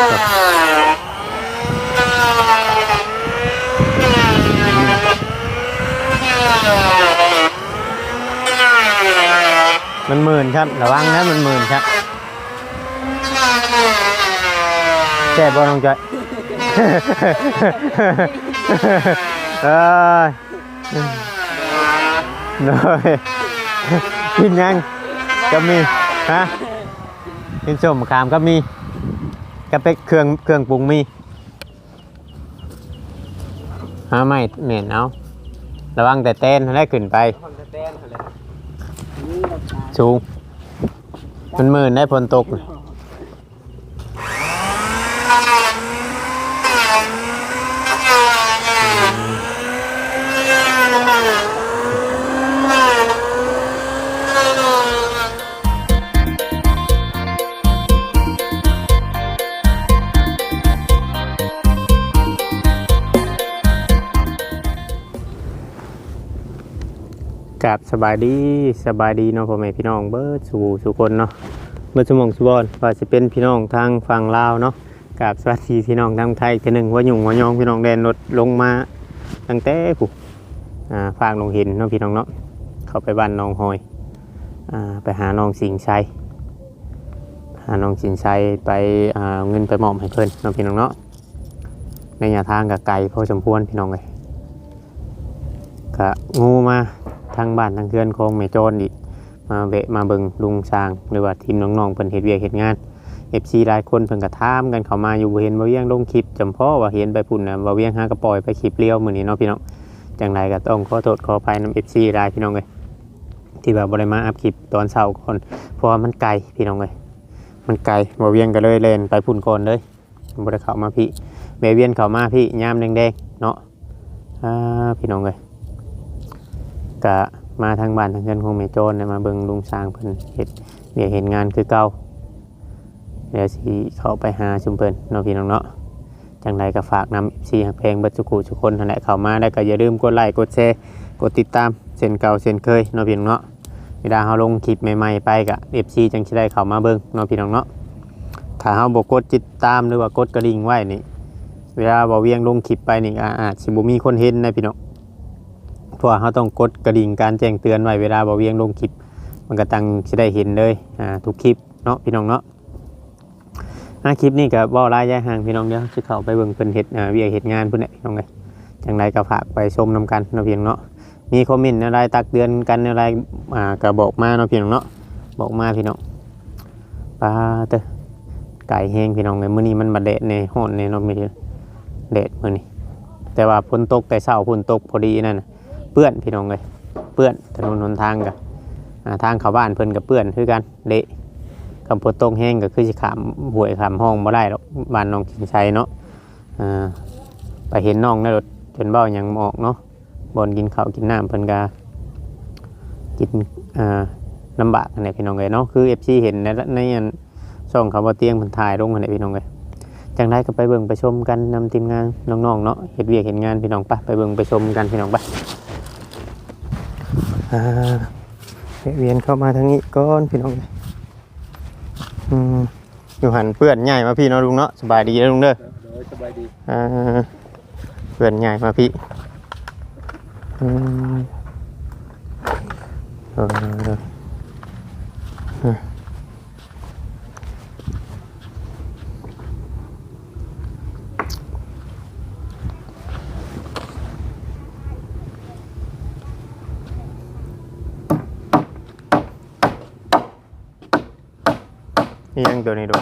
มันหมื่นครับ ระวังนะมันหมื่นครับแซ่บบอลงจอยเอ้ยน้อยกินยังก็มีฮะกินส้มขามก็มี ก็เป็นเครื่องเครื่องปรุงมีหาไม่เหม็นเอาระวังแต่เต้นให้ได้ขึ้นไปฟังแต่แต้นเขาเลยสูงมันหมื่นได้ผลตก กับสบายดีสบายดีเนาะพ่อแม่พี่น้องเบิร์ดสู่สู่คนเนาะเบิร์ดสมองสุบอนว่าจะเป็นพี่น้องทางฝั่งลาวเนาะกับสวัสดีพี่น้องทางไทยทีหนึ่งว่าหยุ่งว่ายองพี่น้องแดนรถลงมาตั้งแต่ผู้อ่าฟางลงหินเนาะพี่น้องเนาะเข้าไปบ้านน้องหอยอ่าไปหาน้องสิงชัยหาน้องสิงชัยไปอ่าเงินไปมอบให้เพิ่นเนาะพี่น้องเนาะในระยะทางกับไกลพอสมควรพี่น้องเลยก็งูมา ทางบ้านทางเพื่อนของแม่โจรอีกมาเวะมาเบิงลุงสร้างหรือว่าทีมน้องๆเพิ่นเฮ็ดเวียกเฮ็ดงาน FC หลายคนเพิ่นก็ถามกันเข้ามาอยู่บ่เห็นบ่เวียงลงคลิปจำเพาะว่าเห็นไปพุ่นน่ะบ่เวียงหากระปล่อยไปคลิปเลี้ยวมื้อนี้เนาะพี่น้องจังไดก็ต้องขอโทษขออภัยนำ FC หลายพี่น้องเอ้ยที่ว่าบ่ได้มาอัพคลิปตอนเช้าก่อนเพราะว่ามันไกลพี่น้องเอ้ยมันไกลบ่เวียงก็เลยเล่นไปพุ่นก่อนเลยบ่ได้เข้ามาพี่แม่เวียนเข้ามาพี่ยามแดงๆเนาะอ่าพี่น้องเอ้ยกะ มาทางบ้านทางเงินของแม่โจรเนี่ยมาเบิ่งลุงสร้างเพิ่นเฮ็ดเดี๋ยวเห็นงานคือเก่าเดี๋ยวสิเขาไปหาชุมเพิ่นเนาะพี่น้องเนาะจังไดก็ฝากนำซีเพลงบัดสุกุทุกคนนั่นแหละเข้ามาได้ก็อย่าลืมกดไลค์กดแชร์กดติดตามเช่นเก่าเช่นเคยเนาะพี่น้องเนาะเวลาเฮาลงคลิปใหม่ๆไปก็ FC จังสิได้เข้ามาเบิ่งเนาะพี่น้องเนาะถ้าเฮาบ่กกดติดตามหรือว่ากดกระดิ่งไว้นี่เวลาบ่เวียงลงคลิปไปนี่อาจสิบ่มีคนเห็นนะพี่น้อง เพราะว่าเขาต้องกดกระดิ่งการแจ้งเตือนไว้เวลาบ่เวียงลงคลิป มันก็ตั้งจะได้เห็นเลยอ่าทุกคลิปเนาะพี่น้องเนาะอ่าคลิปนี้ก็บ่รายยายห่างพี่น้องเดี๋ยวสิเข้าไปเบิ่งเพิ่นเฮ็ดอ่าเวียเฮ็ดงานเพิ่นแหละพี่น้องเอ้ยจังไดก็ฝากไปชมนํกันเนาะพี่น้องเนาะมีคอมเมนต์อะไรตักเตือนกันอะไรอ่าก็บอกมาเนาะพี่น้องเนาะบอกมาพี่น้องปลาเตอไก่แห้งพี่น้องเลยมื้อนี้มันบ่แดดในฮ้อนในเนาะมีแดดมื้อนี้แต่ว่าฝนตกแต่เช้าฝนตกพอดีนั่นน่ะ ปื้อนพี่น้องเลยเปื้อนถนนหนทางกับทางเข้าบ้านเพิ่นกับเปื้อนคือกันเละคำพูดตรงแห้งก็คือสิขามห่วยขามห้องบ่ได้หรอกบ้านน้องชิงชัยเนาะอ่าไปเห็นน้องในรถจนเบ้ายังออกเนาะบนกินข้าวกินน้ำเพิ่นก็กินอ่าลำบากอันไหนพี่น้องเลยเนาะคือ FC เห็นในในอันช่องเขาบ่เตียงเพิ่นถ่ายลงอันไหนพี่น้องเลยจังได้ก็ไปเบิ่งไปชมกันนำทีมงานน้องๆเนาะเฮ็ดเวียกเฮ็ดงานพี่น้องไปไปเบิ่งไปชมกันพี่น้องปอ่า เวียนเข้ามาทางนี้ก่อนพี่น้องอืมอยู่หันเพื่อนใหญ่มาพี่เนาะลุงเนาะสบายดีแล้วลุงเด้อโดยสบายดีอ่าเพื่อนใหญ่มาพี่อืมเออ นี่ยังตัวนี้ดู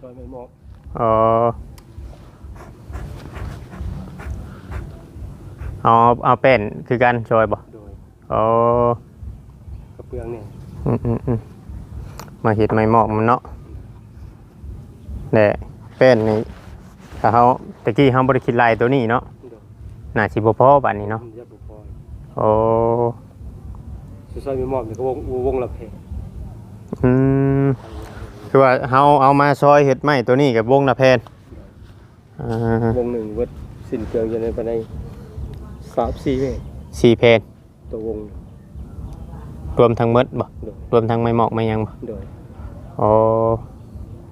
ซอยไม่หมอกอ๋อเอาเอาเป็นคือกันช่วยบ่โดยอ๋อกระเปืองเนี่ยอืมอืมอืมมาเห็ดไม่เหมาะมันเนาะแหละเป็นนี่ถ้าเขาตะกี้เขาบริคิดลายตัวนี้เนาะโดยน่าสิบ่พอบัดนี้เนาะมันจะบุกพอยโอ้ซอยไม่หมอกเนี่ยก็วงวงละเพอืม คือว่าเขาเอามาซอยเห็ดไม้ตัวนี้กับวงละแพนอ่าวงหนึ่งเวัดสิ้นเปลืองอยู่ในภายในสามสี่เมตรสี่แพนตัววงรวมทั้งหมดบ่โดยรวมทั้งไม้หมอกไม้หยังบ่โดยอ๋อ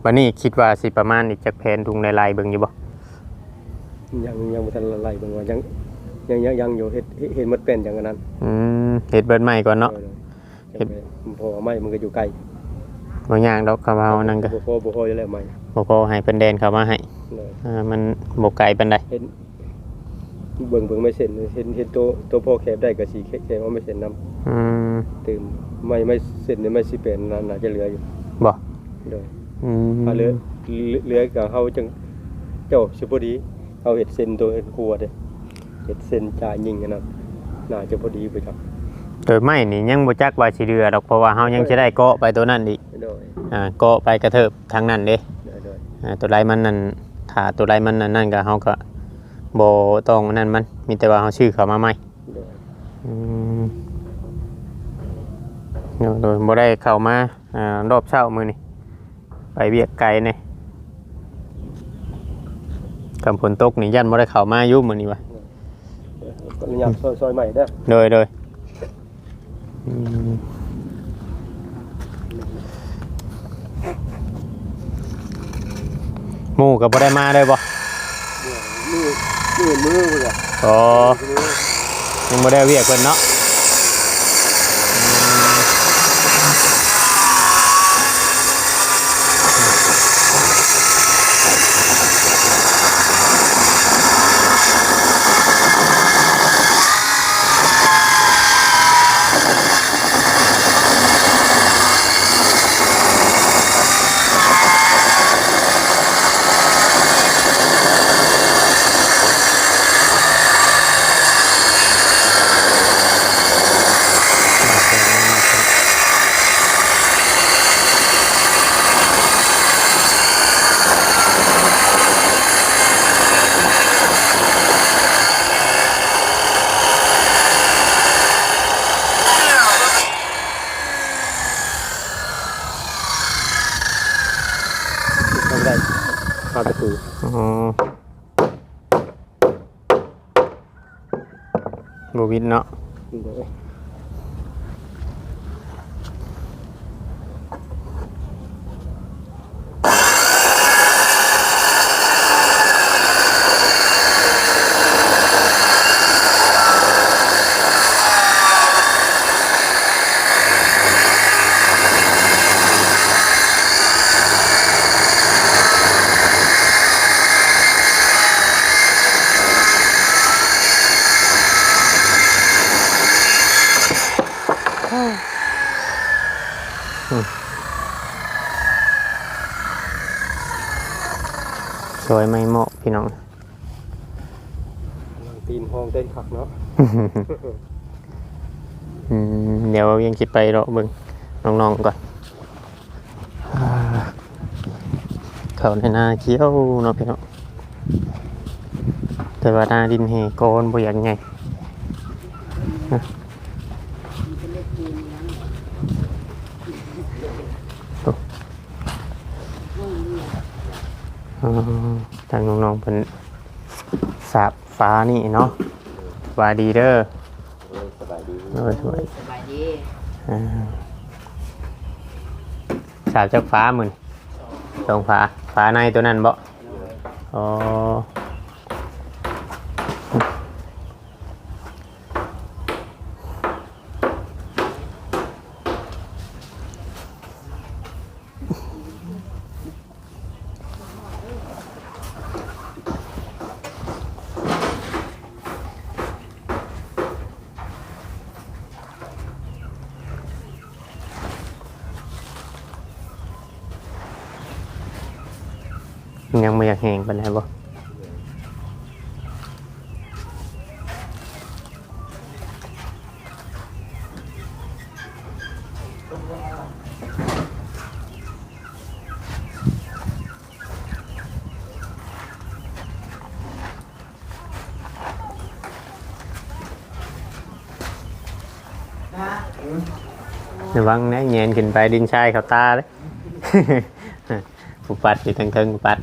วันนี้คิดว่าสิประมาณอีกจักแผนทุงในลายๆเบิ่งอยู่บ่ยังยังบ่ทันละลายเบิ่งว่ายังยังยังยังอยู่เฮ็ดเฮ็ดเฮ็ดหมดเป็นอย่างนั้นอืมเฮ็ดเบิดใหม่ก่อนเนาะเฮ็ดพอไม่มันก็อยู่ไกล บ่ย่างดอกกะเพรานั่นก็บ่พอบ่พออยู่แล้วไม่บ่พอให้เพิ่นแดนเข้ามาให้เลยอ่ามันบ่ไกลปานใดเห็นเบิ่งเบิ่งไม่เส้นเห็นเห็นตัวตัวพ่อแคบได้ก็สิแคแคบว่าไม่เส้นนํอืมตื่นไม่ไม่เส้นนี่ไม่สิเป็นน่าน่าจะเหลืออยู่บ่เลยอืมถ้าเหลือเหลือกับเฮาจังเจ้าสิบ่ดีเอาเฮ็ดเส้นตัวเฮ็ดครัวเด้เฮ็ดเส้นจ่ายยิงอันนั้นน่าจะพอดีไปครับโดยไม่นี่ยังบ่จักว่าสิเรือดอกเพราะว่าเฮายังสิได้เกาะไปตัวนั้นอีก โดยอ่าเกาะไปกระเทิบทางนั้นเด้โดยโดยอ่าตัวไรมันนั่นถ้าตัวไรมันนั่นนั่นก็เฮาก็บ่ต้องนั่นมันมีแต่ว่าเฮาชื่อเขามาใหม่โดยอืมเดี๋ยวโดยบ่ได้เข้ามาอ่ารอบเช้ามื้อนี้ไปเวียกไกลนี่กำฝนตกนี่ยันบ่ได้เข้ามาอยู่มื้อนี้วะก็ยามซอยซอยใหม่เด้อโดยโดยอืม หมู่ก็บ่ได้มาเลยบ่มือมือมือพุ่นอะอ๋อยังบ่ได้เวียกเพิ่นเนาะทำได้พาประตู อ๋อ บ่วิดเนาะ โดยสวยไม่เหมาะพี่น้องตีนห้องเต้นขักเนาะอืมเดี๋ยวยังคิดไปรอเบิ่งน้องๆก่อนอ่าเขาในนาเขียวเนาะพี่น้องแต่ว่านาดินเฮโกนบ่อยากไงนะโอ้อ๋อ ทางน้องๆเป็นสาบฟ้านี่เนาะสวาดีเด้อสบายดีโอ้ยสวยสบายดีอ่าสาวจากฟ้ามือนตรงฟ้าฟ้าในตัวนั้นบ่อ๋อยังไม่อยากแห้งปานใดบ่ นะ ระวังนะเงนขึ้นไปดินชายเขาตาเลยผู้ปัดอยู่ทางเทิงปัด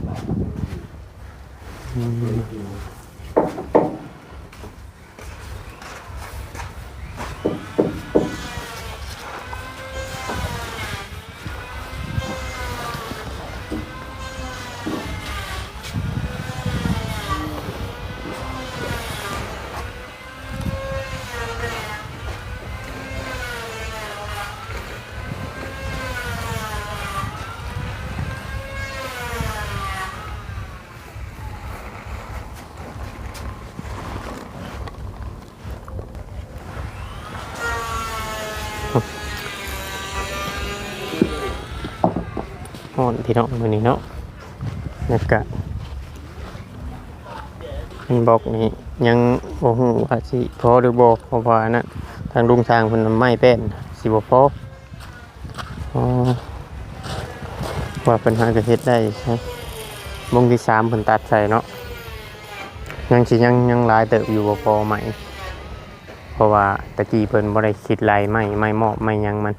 พี่น้องมือนี้เนาะแล้วก็มันบอกนี่ยังบ่ฮู้ว่าสิพอหรือบ่เพราะว่าอันนั้นทางลุงทางเพิ่นไม่เป็นสิบพอว่าปัญหาก็เฮ็ดได้ใช่วงที่สามเพิ่นตัดใส่เนาะยังสิยังยังลายเติบอยู่บ่พอไหมเพราะว่าตะกี้เพิ่นบ่ได้คิดไรไม่ไม่หมอบไม่ยังมัน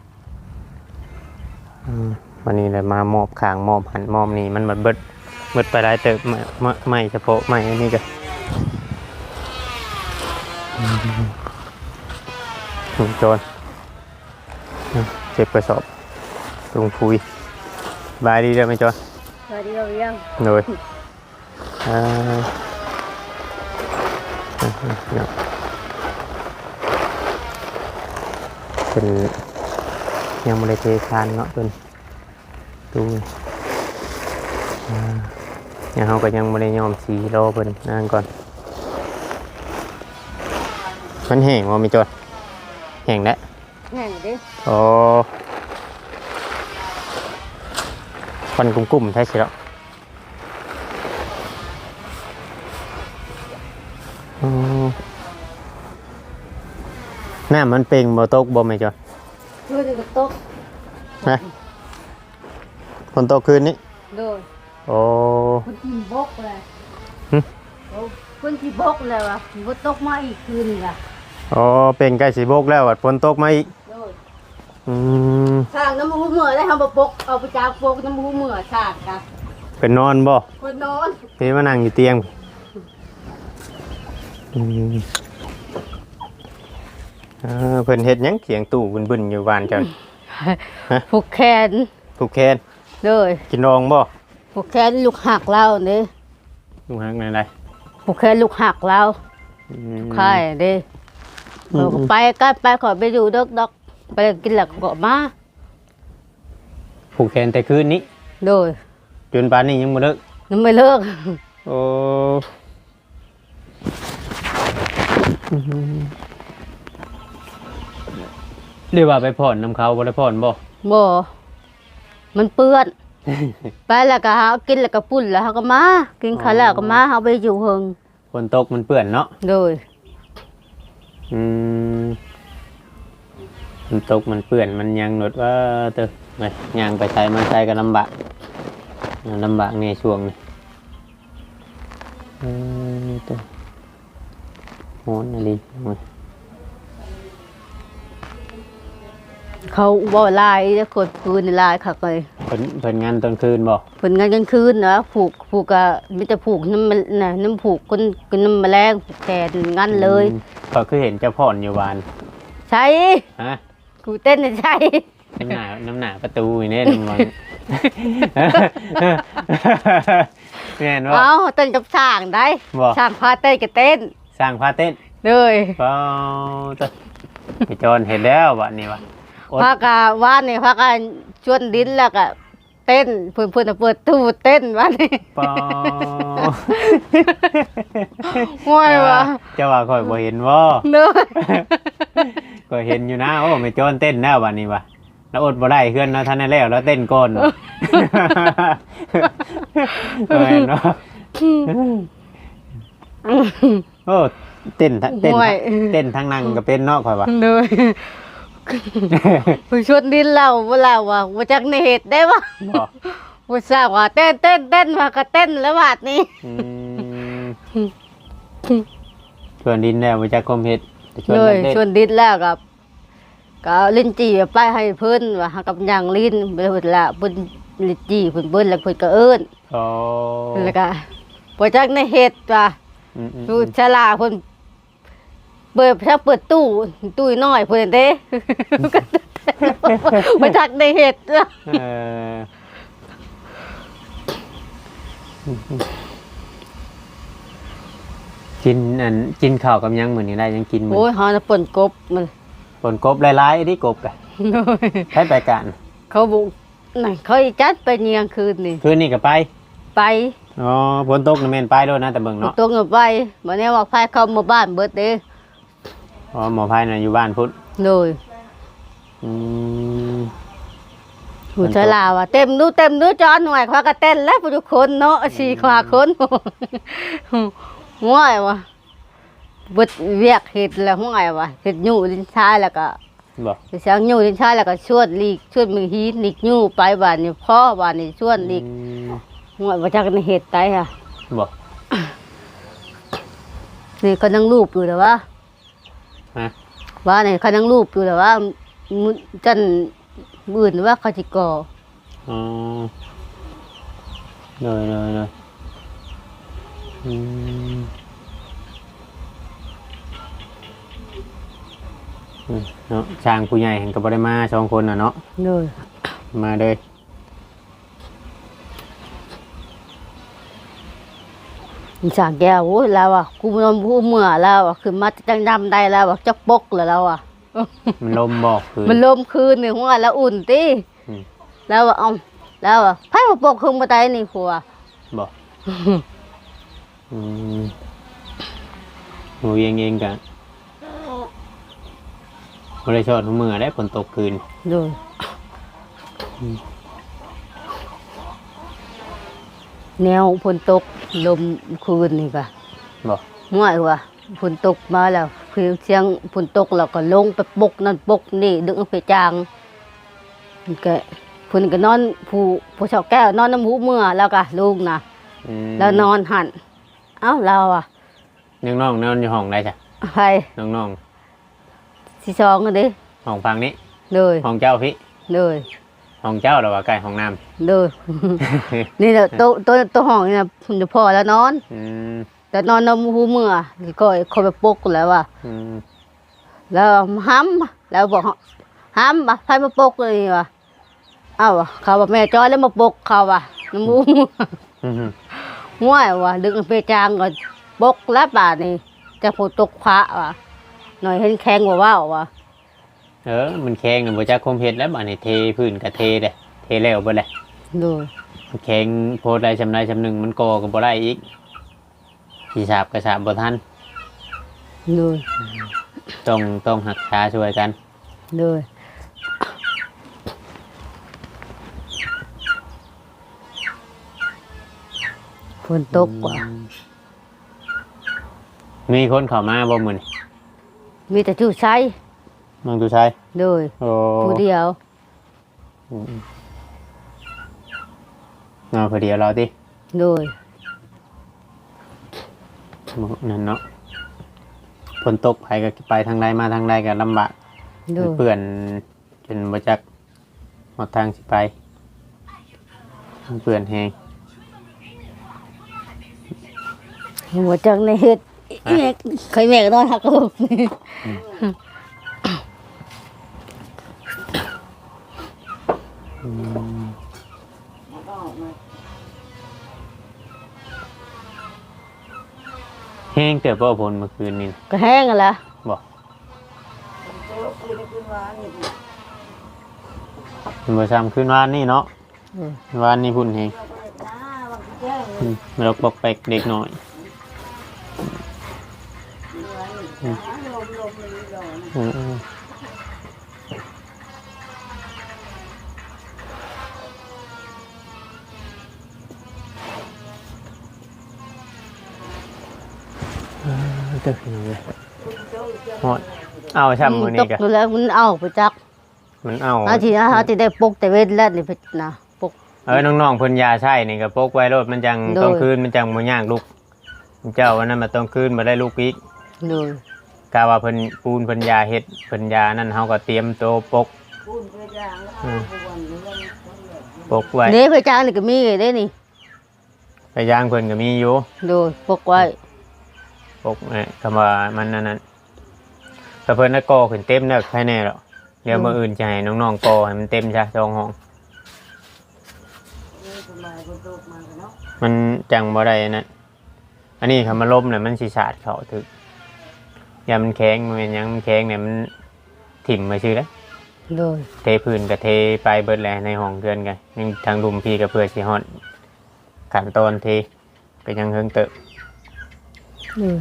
อืม วันนี้เลยมามอบข้างมอบหันมอบนี่มันบัดเบิดเบิดไปหลายเติบไม่ไม่ไม่เฉพาะไม่อันนี้ก็อืมลุงโจรอืมเจ็บกระสอบลุงพุยบายดีเด้อไหมโจรสวัสดีครับยังโดยอ่าอ่าเนาะเป็นยังไม่ได้เทคานเนาะเป็น ดูอ่ายังเขาก็ยังไม่ได้ยอมสีรอเป็นนั่นก่อนมันแห้งว่ามีจดแห้งแล้วแห้งดิโอ้ควันกุ้มๆใช่สิแล้วอ๋อน้ำมันเป่งบ่ตกบ่ไม่จอดเพื่อจะตกนะฝ นตกคืนนี้ โดยโอ้ คนที่บกเลยหึ โอ้คนที่บกเลยวะบตกมาอีกคืนนี่ล่ะโอ้เป่งใกล้สีบกแล้ววัดฝนตกมาอีกโดยอืมสร้างน้ำมูกเหมื่อได้ทำบปกเอาไปจากปกน้ำมูกเหมื่อสร้างกันเป็นนอนบ่คนนอนพี่มานั่งอยู่เตียงอืมเออเพิ่นเฮ็ดหยังเสียงตู้บึนๆอยู่บ้านจังผูกแขนผูกแขน โดยกินรองบ่ผูกแขนลูกหักเราเนี่ลุงฮักในไรผูกแขนลูกหักเราอืมใช่เด้อืมเขาก็ไปกันไปขอไปอยู่ดอกดอกไปกินหลักก็มาผูกแขนแต่คืนนี้โดยจนป่านนี้ยังบ่เลิกยังไม่เลิกโอ้เรียกว่าไปผ่อนน้ำเขาบ่ได้ผ่อนบ่บ่ มันเปื้อน ไปแล้วก็หากินแล้วก็ปุ่นแล้วเขาก็มากินข้าวแล้วก็มาเขาไปอยู่เฮิงฝนตกมันเปื้อนเนาะโดยอืมมันตกมันเปื้อนมันยังหนดว่าเตอไงยางไปใส่มาใส่ก็ลำบากลำบากในช่วงนี้เออตัวโหนอะไร เขาบ่ลายแล้วกดปืนลายค่ะเลยเพิ่นเพิ่นงานตอนคืนบ่ผลงานกลางคืนนะผูกผูกก็มีแต่ผูกน้ำมันน่ะน้ำผูกคนคนน้ำแมลงผูกแขนงั้นเลย อืมก็คือเห็นเจ้าพ่อนอยู่วานใช่ฮะกูเต้นน่ะใช่น้ำหนาน้ำหนาประตูนี่เนี่ยน้ำมันแม่นว่าเอาเต้นกับช่างได้บ่ ช่างพาเต้นก็เต้นสร้างพาเต้นเลย เปล่าตัวพี่จอนเห็นแล้ววะนี่วะอด พากาว่านนี่พากาชวนดินแล้วก็เต้นเพื่อนเพื่อนเปิดตู้เต้นว่านนี่เปล่าห่วยวะเจ้าว่าคอยบ่เห็นว่าเนอะก็เห็นอยู่นะโอ้ไม่จอนเต้นแล้ววะนี่วะแล้วอดบ่ได้เพื่อนเนาะท่านได้แล้วแล้วเต้นก่อนเออเนาะโอ้เต้นทั้งเต้นห่วยเต้นทั้งนั่งก็เป็นเนาะคอยว่าเนย ผู้ชวนดินเราเวลาว่าว่าจักในเหตุได้ปะบ่ว่าทราบว่าเต้นเต้นเต้นมาก็เต้นแล้วบาดนี้อืมชวนดินแล้วมาจากคมเฮ็ดชวนเลยเต้นชวนดินแล้วกับก็เอาลิ้นจี่ไปให้เพิ่นว่าหากับยางลิ้นไปเพิ่นละเพิ่นลิ้นจี่เพิ่นเบิ่นแล้วเพิ่นก็เอิ้นโอ้แล้วก็บ่จักในเหตุว่า อืมอืมดูฉลาดเพิ่น เปิดถ้าเปิดตู้ตู้น้อยเพิ่นเด้บ่จักในเหตุว่าเออกินอันกินข้าวกับหยังเหมือนนี้ได้ยังกินเหมือนโอ้ยหาน่ะป่นกบมันผลกบหลายๆที่กบกันใช้ไปกันเขาบุกนั่นเขาอีจัดไปเนียงคืนนี่คืนนี้ก็ไปไปอ๋อฝนตกน่ะแม่นไปโด้วยนะแต่เบิ่งเนาะตัวเงินไปวันนี้ว่าพายเข้ามาบ้านเบิดเด้ อ๋อหมอพายน่ะอยู่บ้านพุทธโดยอืมหูชลาว่ะเต็มดูเต็มดูจอนหน่วยเขาก็เต้นแล้วผู้ทุกคนเนาะสี่ขวาคนห่วยว่ะบดเวียกเห็ดแล้วห่วยว่ะเห็ดยู่ลิ้นชายแล้วก็บอกไปเสียงยู่ลิ้นชายแล้วก็ชวนลีกชวนมือฮีลีกยู่ไปบ้านนี่พ่อบ้านนี่ชวนลีกอืมห่วยว่าจักในเห็ดไตค่ะบอกนี่เขานั่งรูปอยู่แต่ว่า ฮะ ว่านี่เขานั่งรูปอยู่แต่ว่ามื้อจันมื่นว่าเขาจิก่ออ๋อเลยเลยเลยอืมอืมเนาะช่างผู้ใหญ่เห็นกับบริมาสองคนน่ะเนาะเลยมาเลย สางแก้วโอ้ยแล้วอะกูมันผู้เมื่อแล้วอะคือมาจังดำได้แล้วอะจักปกแล้วแล้วอะมันลมบอกคือมันลมคืนนี่หัวแล้วอุ่นติอืมแล้วอะเอาแล้วอะไผมาปกคืนบ่ได้นี่ผัวบอกอืมหนูเองเองกันบริชอดหัวมือได้ฝนตกคืนดู แนวฝนตกลมคืนนี่ก็บอกห่วยว่ะฝนตกมาแล้วคือเสียงฝนตกแล้วก็ลงไปปกนั่นปกนี่ดึงไปจางมันก็เพิ่นก็นอนผู้ผู้ชาวแก้วนอนน้ำหูเมื่อแล้วก็ลูกนะอืมแล้วนอนหันเอ้าเราอะน้องน้องๆนอนอยู่ห้องได้จ้ะไปน้องน้องสิซองกันดิๆห้องฟังนี้เลยห้องเจ้าพี่เลย ห้องเจ้าหรือว่าใกล้ห้องน้เลยำ นี่แหละโตะโตัวตัวห้องนี่นะเดี๋ยวพอแล้วนอน อืมแต่นอนน้ำหูเมื่อก็คอยไปปลุกแล้วว่ะอืมแล้วห้ำแล้วบอกห้ำมาใครมาปลุกเลยว่ะเอ้าว่ะเขาว่าแม่จอยแล้วมาปลุกเขาว่ะน้ำหูเมื่ออืมง่วยว่ะดึงไปจางก็ปลุกแล้วป่านี่จะผูตกพระว่ะหน่อยเห็นแข็งกว่าว่าวว่ะ เออ มันแข็งน่ะบ่จักคมเฮ็ดแล้วบัดนี้เทพื้นก็เทเด้เทแล้วเบิดเลยดูมันแข็งโพดได้ชำไรชำหนึงมันก่อก็บ่ได้อีกสิสาบก็สาบบ่ทันดูต้องต้องหักษาช่วยกันดูฝนตกว่ะมีคนเข้ามาบ่มื้อนี้มีแต่ชูใช้ น้องตูชัยเลยโอ้ผู้เดียวอืมเอาพอดียวเราติเลยนั่นเนาะฝนตกไปก็ไปทางใดมาทางใดก็ลำบากเลยเปื่อนจนบ่จักหมดทางสิไปเปื่อนแฮงหัวจังในเฮ็ดแม่เคยแม่ก็นอนหักก ระบอกแห้งเติบบ่ฝนเมื่อคืนนี่ก็แห้งกันละบ่มันบ่ซ้ำคืนวานนี่เนาะวานนี่พุ่นแฮงอืมมันลกบกแปกเด็กหน่อยอืมอืมอืมเอ เตึกนี่เลยฮอดเอาช่ำมือตนี่กกะอยู่แล้วมันเอาไปจักมันเอาอาทีนะฮะที่ได้ปกแต่เว้นแล้วนี่ไปนะปก เออน้องๆเพิ่นยาใช่นี่ก็พกไว้รถมันจังโดย ต้องคืนมันจังบ่ย่ากลูกเจ้าวันนั้นมาต้องคืนมาได้ลูกอีกเลยกาว่าเพิ่นปูนเพิ่นยาเฮ็ดเพิ่นยานั่นเฮาก็เตรียมโตวปกอืมปกไว้เด้ไปจ้างนี่ก็มีเด้นี่ไปย่างเพิ่นก็มีอยู่โดยปกไว้ ปกเอ้ยคำว่ามันนั่นนั่นก็เพิ่นน่ะก่อขึ้นเต็มแล้วใครแน่หรอกเดี๋ยวมื้ออื่นจะให้น้องๆก่อให้มันเต็มซะสองห้องมันจังบ่ได้นะอันนี้คำมาล้มเนี่ยมันสิสาดเขาถึกอย่ามันแข็งมันเป็นหยังมันแข็งเนี่ยมันถิ่มมาชื่อแล้วโดยเทพื้นกับเทไปเบิดแหละในห้องเดือนกันยังทางลุมพี่กับเพื่อสิฮอดขั้นตอนเทก็ยังเฮิงเติบ เลย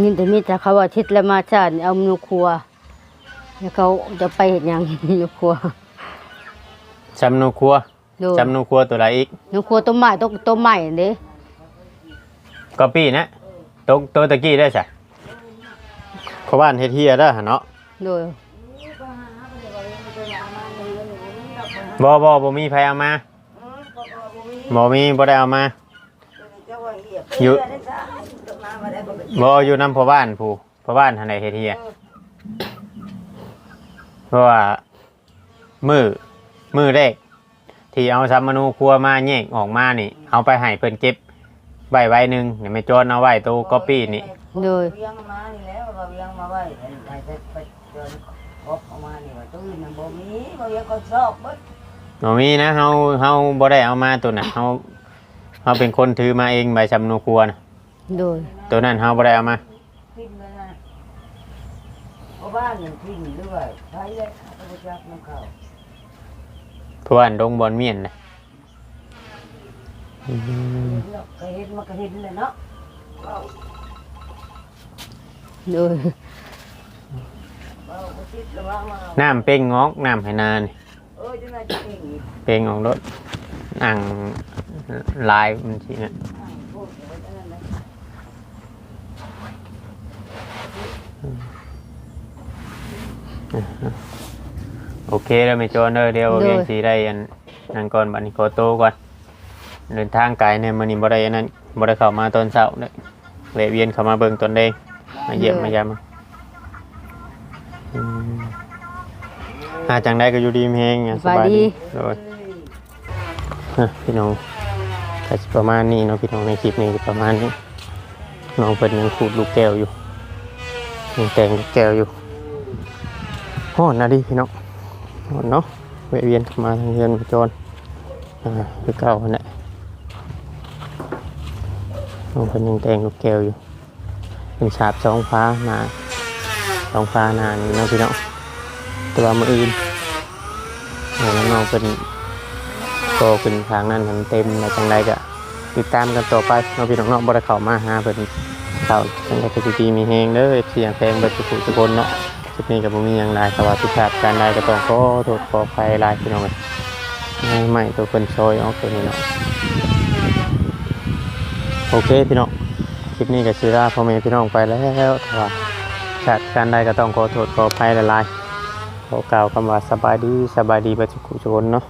นี่แต่มีแต่เขาว่าทิศแล้วมาชาติเอาหนูครัวแล้วเขาจะไปเห็นยังหนูครัวจำนูครัวโดยจำนูครัวตัวไรอีกหนูครัวตัวใหม่ตัวตัวใหม่เด้ก็ปี้นะตกตัวตะกี้ได้ใช่เพราะบ้านเฮ็ดเฮียได้อหั่นเนาะโดย บ่บ่บ่มีไผเอามาบ่มีบ่ได้เอามาอยู่บ่อยู่นำพ่อบ้านผู้พ่อบ้านหันใดเฮ็ดเฮียเพราะว่ามือมือแรกที่เอาสัมมนูครัวมาแยกออกมานี่ เอาไปให้เพิ่นเก็บไว้ไว้หนึงเดี๋ยวไม่จอนเอาไว้ตัวก๊อปปี้นี่โดยเลี้ยงมานี่แล้ว เราเลี้ยงมาไว้ไอ้ไอ้ไปไปเจอครบออกมานี่ว่าตู้มันบ่มีบ่ยังก็ชอบเบิดบ่มีนะเฮาเฮาบ่ได้เอามาตัวน่ะเฮาเฮาเป็นคนถือมาเองใบสำนูครัวน่ะโดยตัวนั้นเฮาบ่ได้เอามาพิมพ์เลยนะเพราะบ้านนี่พิมพ์ด้วยใช้เลยพระเจ้าน้ำเขาเพราะว่าดงบอลเมียนน่ะอืมเคยเห็นมันก็เห็นเลยเนาะโดยเราก็คิดระวังว่าน้ำเป้งงอกน้ำไหนานี่ เออจังได๋จะเองอีกเป้งออกรถอ่างลายมันสิน่ะพูดไว้จังนั้นนะโอเคแล้วไม่โจนเด้อเดี๋ยวโดย เรียงสีได้อันนั่นก่อนบัดนี้ขอโตวก่อนเดินทางไกลเนี่ยมื้อนี้บ่ได้อันนั้นบ่ได้เข้ามาตอนเช้าเด้อแวะเวียนเข้ามาเบิ่งตอนแดงมาเยี่ยมมายาม หาจังไดก็อยู่ดีมีแฮงอะสบายดีโดยฮะพี่น้องก็สิประมาณนี้เนาะพี่น้องในคลิปนี้ก็ประมาณนี้ น้องเป็นยังขูดลูกแก้วอยู่ยังแต่งลูกแก้วอยู่ฮ้อนนะดิพี่น้องฮ้อนเนาะแวะเวียนเข้ามาทางเรือนจรอ่าคือเก่าหั่นแหละน้องเป็นยังแต่งลูกแก้วอยู่เป็นฉาบสองฟ้าหนาสองฟ้าหนานี่เนาะพี่น้อง แต่ว่ามืออื่นเดี๋ยวน้องเป็นก็เป็นทางนั้นมันเต็มแล้วจังไรก็ติดตามกันต่อไปเราะพี่น้องเนาะบ่ได้เข้ามาหาเพิ่นเก่าจังไดก็สิดีมีแฮงเด้อเสียงเพงเบิดทุกผู้ทุกคนเนาะคลิปนี้ก็บ่มีหยังหลายแต่ว่าผิดพลาดการใดก็ต้องขอโทษขออภัยลายพี่น้องใหม่ตัวเพิ่นซอยออกตัวนี้เนาะโอเคพี่น้องคลิปนี้ก็สิลาพ่อแม่พี่น้องไปแล้วแต่ว่าพลาดการใดก็ต้องขอโทษขออภัยหลายๆ ขอกล่าวคำว่าสบายดีสบายดีเบิดทุกผู้ทุกคนเนาะ